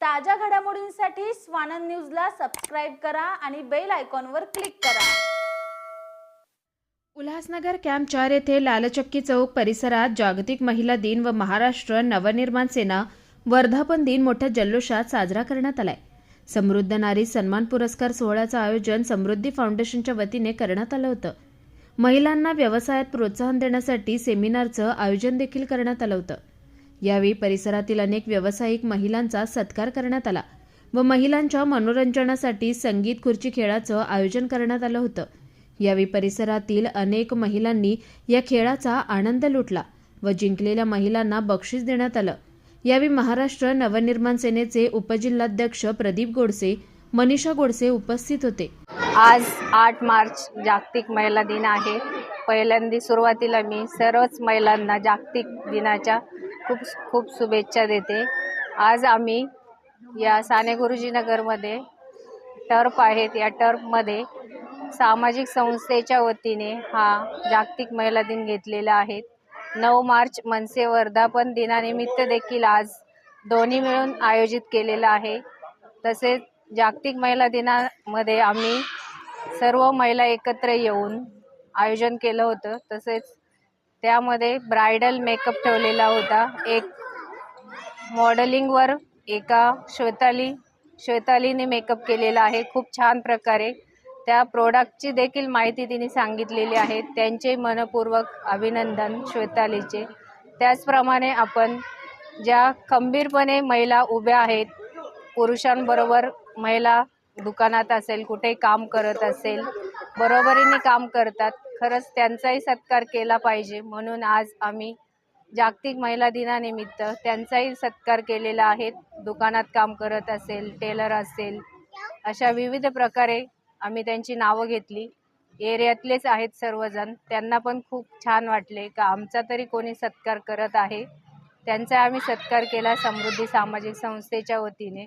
ताज्या घडामोडींसाठी स्वानंद न्यूजला सबस्क्राईब करा आणि बेल आयकॉनवर क्लिक करा. उल्हासनगर कॅम्प चार येथे लालचक्की चौक परिसरात जागतिक महिला दिन व महाराष्ट्र नवनिर्माण सेना वर्धापन दिन मोठ्या जल्लोषात साजरा करण्यात आलाय. समृद्ध नारी सन्मान पुरस्कार सोहळ्याचं आयोजन समृद्धी फाउंडेशनच्या वतीने करण्यात आलं होतं. महिलांना व्यवसायात प्रोत्साहन देण्यासाठी सेमिनारचं आयोजन देखील करण्यात आलं होतं. यावेळी परिसरातील अनेक व्यावसायिक महिलांचा सत्कार करण्यात आला व महिलांच्या मनोरंजनासाठी संगीत खुर्ची खेळाचं आयोजन करण्यात आलं होतं. यावेळी परिसरातील अनेक महिलांनी या खेळाचा आनंद लुटला व जिंकलेल्या महिलांना बक्षीस देण्यात आलं. यावेळी महाराष्ट्र नवनिर्माण सेनेचे उपजिल्हाध्यक्ष प्रदीप गोडसे मनीषा गोडसे उपस्थित होते. आज आठ मार्च जागतिक महिला दिन आहे. पहिल्यांदा सुरुवातीला मी सर्वच महिलांना जागतिक दिनाच्या खूप खूप शुभेच्छा देते. आज आम्ही या साने गुरुजी नगरमध्ये टर्फ आहेत. या टर्फमध्ये सामाजिक संस्थेच्या वतीने हा जागतिक महिला दिन घेतलेला आहे. नऊ मार्च मनसे वर्धापन दिनानिमित्त देखील आज दोन्ही मिळून आयोजित केलेलं आहे. तसेच जागतिक महिला दिनामध्ये आम्ही सर्व महिला एकत्र येऊन आयोजन केलं होतं. तसेच त्यामध्ये ब्रायडल मेकअप ठेवलेला होता. एक मॉडेलिंगवर एका श्वेताली श्वेतालीने मेकअप केलेला आहे. खूप छान प्रकारे. त्या प्रोडक्टची देखील माहिती तिने सांगितलेली आहे. त्यांचे मनपूर्वक अभिनंदन श्वेतालीचे. त्याचप्रमाणे आपण ज्या खंबीरपणे महिला उभ्या आहेत पुरुषांबरोबर महिला दुकानात असेल कुठे काम करत असेल बरोबरीने काम करतात खरंच त्यांचाही सत्कार केला पाहिजे. म्हणून आज आम्ही जागतिक महिला दिनानिमित्त त्यांचाही सत्कार केलेला आहे. दुकानात काम करत असेल टेलर असेल अशा विविध प्रकारे आम्ही त्यांची नावं घेतली. एरियातलेच आहेत सर्वजण. त्यांना पण खूप छान वाटले का आमचा तरी कोणी सत्कार करत आहे. त्यांचा आम्ही सत्कार केला समृद्धी सामाजिक संस्थेच्या वतीने.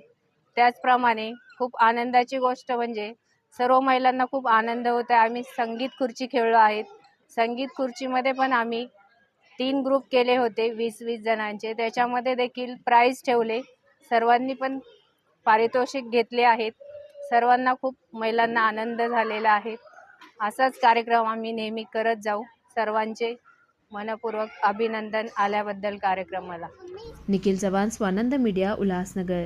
त्याचप्रमाणे खूप आनंदाची गोष्ट म्हणजे सर्व महिलांना खूप आनंद होत आहे आम्ही संगीत खुर्ची खेळलो आहेत. संगीत खुर्चीमध्ये पण आम्ही तीन ग्रुप केले होते वीस वीस जणांचे. त्याच्यामध्ये देखील प्राईज ठेवले. सर्वांनी पण पारितोषिक घेतले आहेत. सर्वांना खूप महिलांना आनंद झालेला आहे. असाच कार्यक्रम आम्ही नेहमी करत जाऊ. सर्वांचे मनपूर्वक अभिनंदन आल्याबद्दल कार्यक्रमाला. निखिल चव्हाण स्वानंद मीडिया उल्हासनगर.